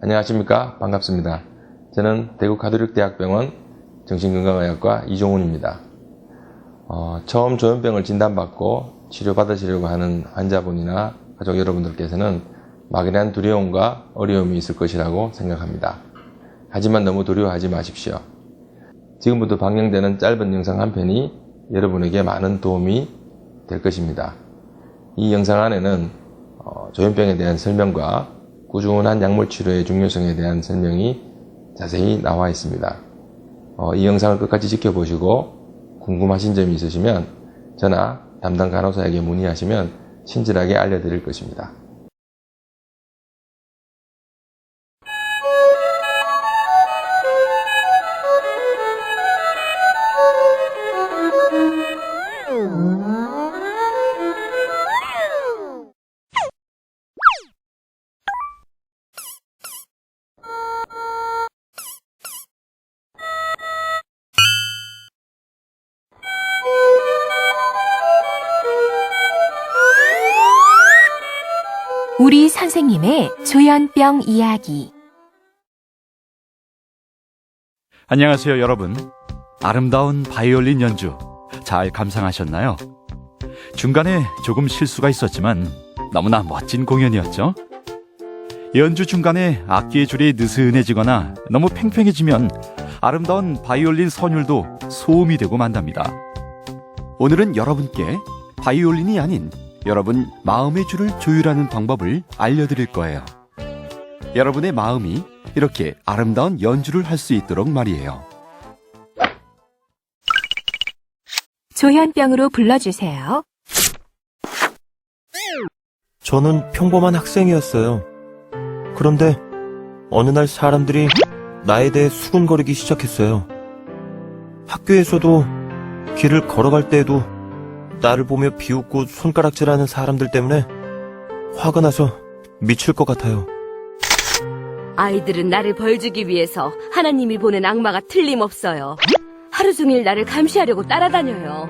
안녕하십니까. 반갑습니다. 저는 대구 가톨릭대학병원 정신건강의학과 이종훈입니다. 어, 처음 조현병을 진단받고 치료받으시려고 하는 환자분이나 가족 여러분들께서는 막연한 두려움과 어려움이 있을 것이라고 생각합니다. 하지만 너무 두려워하지 마십시오. 지금부터 방영되는 짧은 영상 한 편이 여러분에게 많은 도움이 될 것입니다. 이 영상 안에는 어, 조현병에 대한 설명과 꾸준한 약물 치료의 중요성에 대한 설명이 자세히 나와 있습니다. 어, 이 영상을 끝까지 지켜보시고 궁금하신 점이 있으시면 저나 담당 간호사에게 문의하시면 친절하게 알려드릴 것입니다. 우리 선생님의 조현병 이야기. 안녕하세요, 여러분. 아름다운 바이올린 연주 잘 감상하셨나요? 중간에 조금 실수가 있었지만 너무나 멋진 공연이었죠? 연주 중간에 악기의 줄이 느슨해지거나 너무 팽팽해지면 아름다운 바이올린 선율도 소음이 되고 만답니다. 오늘은 여러분께 바이올린이 아닌 여러분 마음의 줄을 조율하는 방법을 알려드릴 거예요. 여러분의 마음이 이렇게 아름다운 연주를 할 수 있도록 말이에요. 조현병으로 불러주세요. 저는 평범한 학생이었어요. 그런데 어느 날 사람들이 나에 대해 수군거리기 시작했어요. 학교에서도 길을 걸어갈 때에도 나를 보며 비웃고 손가락질하는 사람들 때문에 화가 나서 미칠 것 같아요. 아이들은 나를 벌주기 위해서 하나님이 보낸 악마가 틀림없어요. 하루 종일 나를 감시하려고 따라다녀요.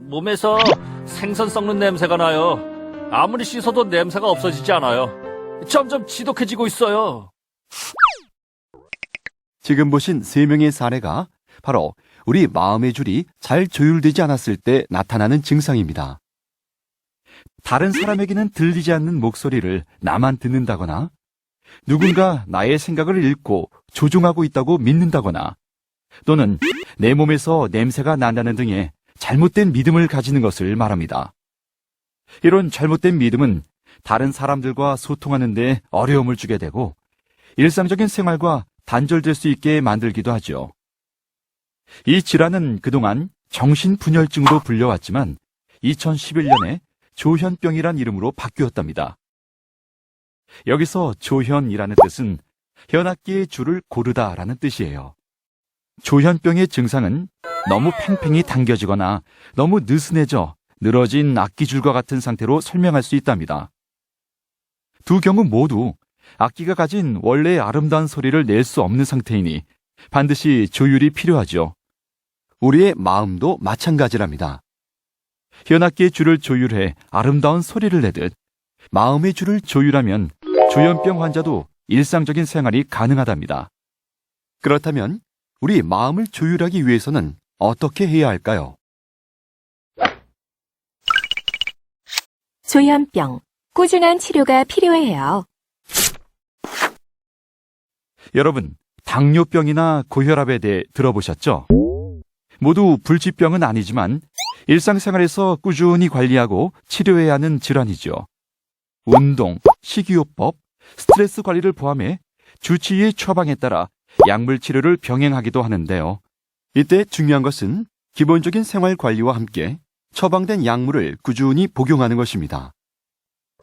몸에서 생선 썩는 냄새가 나요. 아무리 씻어도 냄새가 없어지지 않아요. 점점 지독해지고 있어요. 지금 보신 세 명의 사례가 바로 우리 마음의 줄이 잘 조율되지 않았을 때 나타나는 증상입니다. 다른 사람에게는 들리지 않는 목소리를 나만 듣는다거나 누군가 나의 생각을 읽고 조종하고 있다고 믿는다거나 또는 내 몸에서 냄새가 난다는 등의 잘못된 믿음을 가지는 것을 말합니다. 이런 잘못된 믿음은 다른 사람들과 소통하는데 어려움을 주게 되고 일상적인 생활과 단절될 수 있게 만들기도 하죠. 이 질환은 그동안 정신분열증으로 불려왔지만 2011년에 조현병이란 이름으로 바뀌었답니다. 여기서 조현이라는 뜻은 현악기의 줄을 고르다 라는 뜻이에요. 조현병의 증상은 너무 팽팽히 당겨지거나 너무 느슨해져 늘어진 악기줄과 같은 상태로 설명할 수 있답니다. 두 경우 모두 악기가 가진 원래의 아름다운 소리를 낼 수 없는 상태이니 반드시 조율이 필요하죠. 우리의 마음도 마찬가지랍니다. 현악기의 줄을 조율해 아름다운 소리를 내듯 마음의 줄을 조율하면 조현병 환자도 일상적인 생활이 가능하답니다. 그렇다면 우리 마음을 조율하기 위해서는 어떻게 해야 할까요? 조현병. 꾸준한 치료가 필요해요. 여러분, 당뇨병이나 고혈압에 대해 들어보셨죠? 모두 불치병은 아니지만 일상생활에서 꾸준히 관리하고 치료해야 하는 질환이죠. 운동, 식이요법, 스트레스 관리를 포함해 주치의의 처방에 따라 약물 치료를 병행하기도 하는데요. 이때 중요한 것은 기본적인 생활 관리와 함께 처방된 약물을 꾸준히 복용하는 것입니다.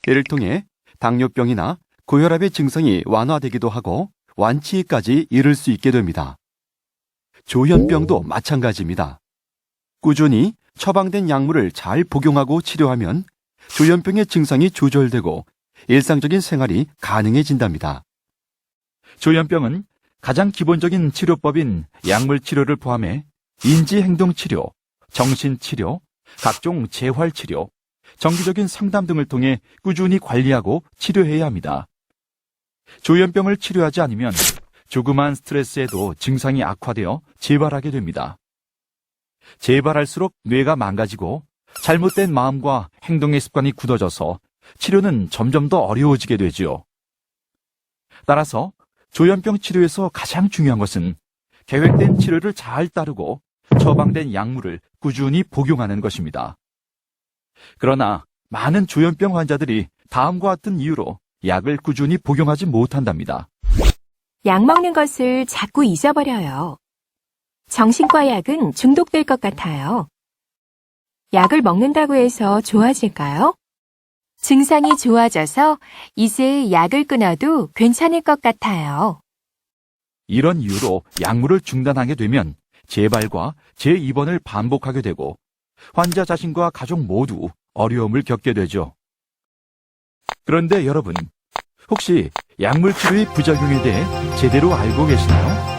이를 통해 당뇨병이나 고혈압의 증상이 완화되기도 하고 완치까지 이를 수 있게 됩니다. 조현병도 마찬가지입니다. 꾸준히 처방된 약물을 잘 복용하고 치료하면 조현병의 증상이 조절되고 일상적인 생활이 가능해진답니다. 조현병은 가장 기본적인 치료법인 약물 치료를 포함해 인지 행동 치료, 정신 치료, 각종 재활 치료, 정기적인 상담 등을 통해 꾸준히 관리하고 치료해야 합니다. 조현병을 치료하지 않으면 조그만 스트레스에도 증상이 악화되어 재발하게 됩니다. 재발할수록 뇌가 망가지고 잘못된 마음과 행동의 습관이 굳어져서 치료는 점점 더 어려워지게 되지요. 따라서 조현병 치료에서 가장 중요한 것은 계획된 치료를 잘 따르고 처방된 약물을 꾸준히 복용하는 것입니다. 그러나 많은 조현병 환자들이 다음과 같은 이유로 약을 꾸준히 복용하지 못한답니다. 약 먹는 것을 자꾸 잊어버려요. 정신과 약은 중독될 것 같아요. 약을 먹는다고 해서 좋아질까요? 증상이 좋아져서 이제 약을 끊어도 괜찮을 것 같아요. 이런 이유로 약물을 중단하게 되면 재발과 재입원을 반복하게 되고 환자 자신과 가족 모두 어려움을 겪게 되죠. 그런데 여러분, 혹시 약물 치료의 부작용에 대해 제대로 알고 계시나요?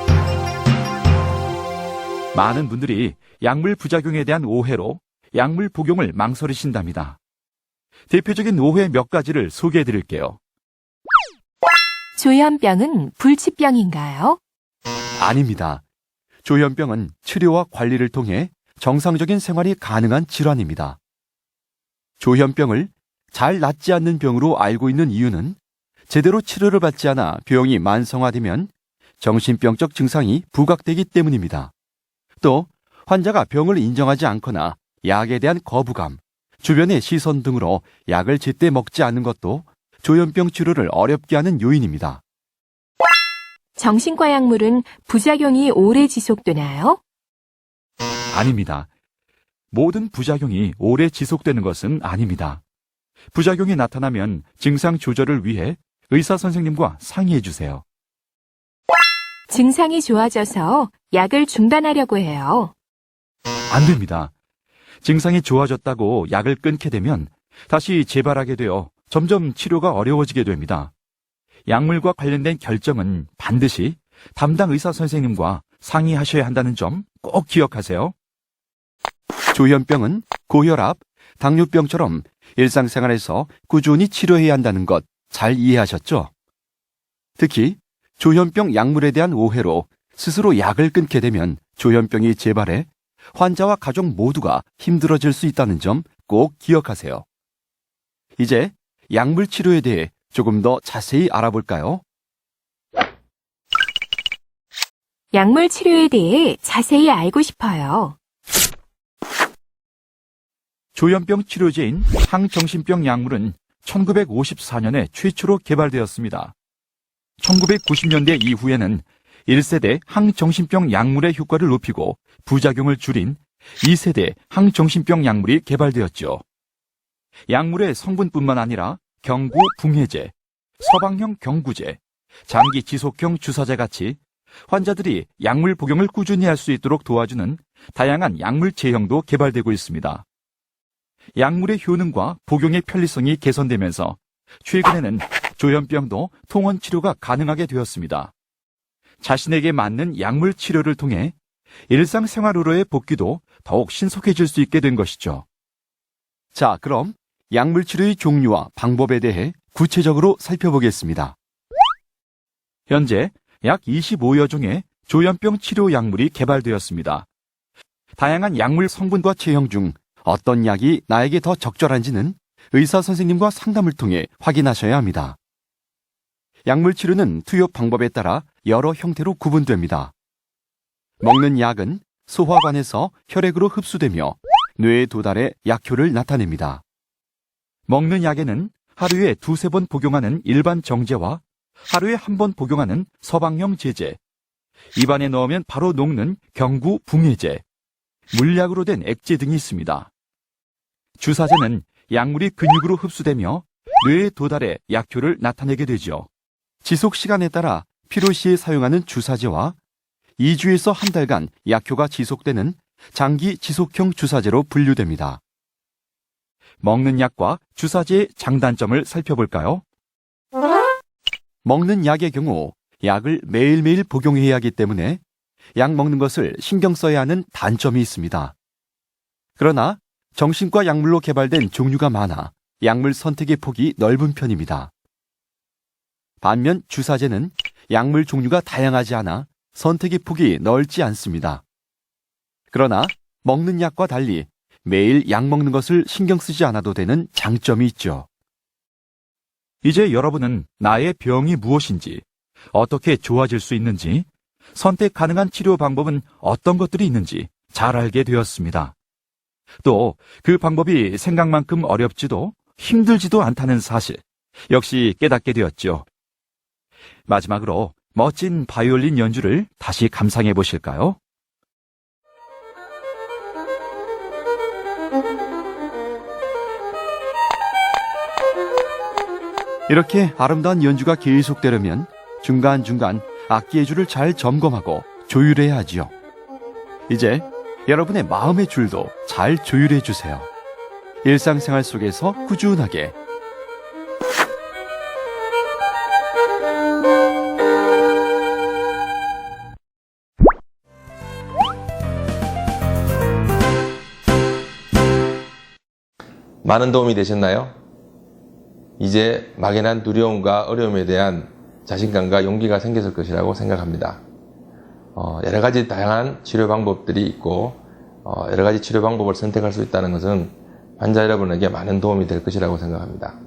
많은 분들이 약물 부작용에 대한 오해로 약물 복용을 망설이신답니다. 대표적인 오해 몇 가지를 소개해 드릴게요. 조현병은 불치병인가요? 아닙니다. 조현병은 치료와 관리를 통해 정상적인 생활이 가능한 질환입니다. 조현병을 잘 낫지 않는 병으로 알고 있는 이유는 제대로 치료를 받지 않아 병이 만성화되면 정신병적 증상이 부각되기 때문입니다. 또 환자가 병을 인정하지 않거나 약에 대한 거부감, 주변의 시선 등으로 약을 제때 먹지 않는 것도 조현병 치료를 어렵게 하는 요인입니다. 정신과 약물은 부작용이 오래 지속되나요? 아닙니다. 모든 부작용이 오래 지속되는 것은 아닙니다. 부작용이 나타나면 증상 조절을 위해 의사 선생님과 상의해 주세요. 증상이 좋아져서 약을 중단하려고 해요. 안 됩니다. 증상이 좋아졌다고 약을 끊게 되면 다시 재발하게 되어 점점 치료가 어려워지게 됩니다. 약물과 관련된 결정은 반드시 담당 의사 선생님과 상의하셔야 한다는 점 꼭 기억하세요. 조현병은 고혈압, 당뇨병처럼 일상생활에서 꾸준히 치료해야 한다는 것 잘 이해하셨죠? 특히 조현병 약물에 대한 오해로 스스로 약을 끊게 되면 조현병이 재발해 환자와 가족 모두가 힘들어질 수 있다는 점 꼭 기억하세요. 이제 약물 치료에 대해 조금 더 자세히 알아볼까요? 약물 치료에 대해 자세히 알고 싶어요. 조현병 치료제인 항정신병 약물은 1954년에 최초로 개발되었습니다. 1990년대 이후에는 1세대 항정신병 약물의 효과를 높이고 부작용을 줄인 2세대 항정신병 약물이 개발되었죠. 약물의 성분뿐만 아니라 경구 붕해제, 서방형 경구제, 장기 지속형 주사제 같이 환자들이 약물 복용을 꾸준히 할 수 있도록 도와주는 다양한 약물 제형도 개발되고 있습니다. 약물의 효능과 복용의 편리성이 개선되면서 최근에는 조현병도 통원 치료가 가능하게 되었습니다. 자신에게 맞는 약물 치료를 통해 일상생활으로의 복귀도 더욱 신속해질 수 있게 된 것이죠. 자, 그럼 약물 치료의 종류와 방법에 대해 구체적으로 살펴보겠습니다. 현재 약 25여 종의 조현병 치료 약물이 개발되었습니다. 다양한 약물 성분과 체형 중 어떤 약이 나에게 더 적절한지는 의사 선생님과 상담을 통해 확인하셔야 합니다. 약물 치료는 투여 방법에 따라 여러 형태로 구분됩니다. 먹는 약은 소화관에서 혈액으로 흡수되며 뇌에 도달해 약효를 나타냅니다. 먹는 약에는 하루에 두세 번 복용하는 일반 정제와 하루에 한 번 복용하는 서방형 제제, 입안에 넣으면 바로 녹는 경구 붕해제, 물약으로 된 액제 등이 있습니다. 주사제는 약물이 근육으로 흡수되며 뇌에 도달해 약효를 나타내게 되죠. 지속 시간에 따라 필요 시에 사용하는 주사제와 2주에서 한 달간 약효가 지속되는 장기 지속형 주사제로 분류됩니다. 먹는 약과 주사제의 장단점을 살펴볼까요? 먹는 약의 경우 약을 매일매일 복용해야 하기 때문에 약 먹는 것을 신경 써야 하는 단점이 있습니다. 그러나 정신과 약물로 개발된 종류가 많아 약물 선택의 폭이 넓은 편입니다. 반면 주사제는 약물 종류가 다양하지 않아 선택의 폭이 넓지 않습니다. 그러나 먹는 약과 달리 매일 약 먹는 것을 신경 쓰지 않아도 되는 장점이 있죠. 이제 여러분은 나의 병이 무엇인지, 어떻게 좋아질 수 있는지, 선택 가능한 치료 방법은 어떤 것들이 있는지 잘 알게 되었습니다. 또 그 방법이 생각만큼 어렵지도 힘들지도 않다는 사실, 역시 깨닫게 되었죠. 마지막으로 멋진 바이올린 연주를 다시 감상해 보실까요? 이렇게 아름다운 연주가 계속되려면 중간중간 악기의 줄을 잘 점검하고 조율해야 하지요. 이제 여러분의 마음의 줄도 잘 조율해 주세요. 일상생활 속에서 꾸준하게 많은 도움이 되셨나요? 이제 막연한 두려움과 어려움에 대한 자신감과 용기가 생겼을 것이라고 생각합니다. 어, 여러 가지 다양한 치료 방법들이 있고 어, 여러 가지 치료 방법을 선택할 수 있다는 것은 환자 여러분에게 많은 도움이 될 것이라고 생각합니다.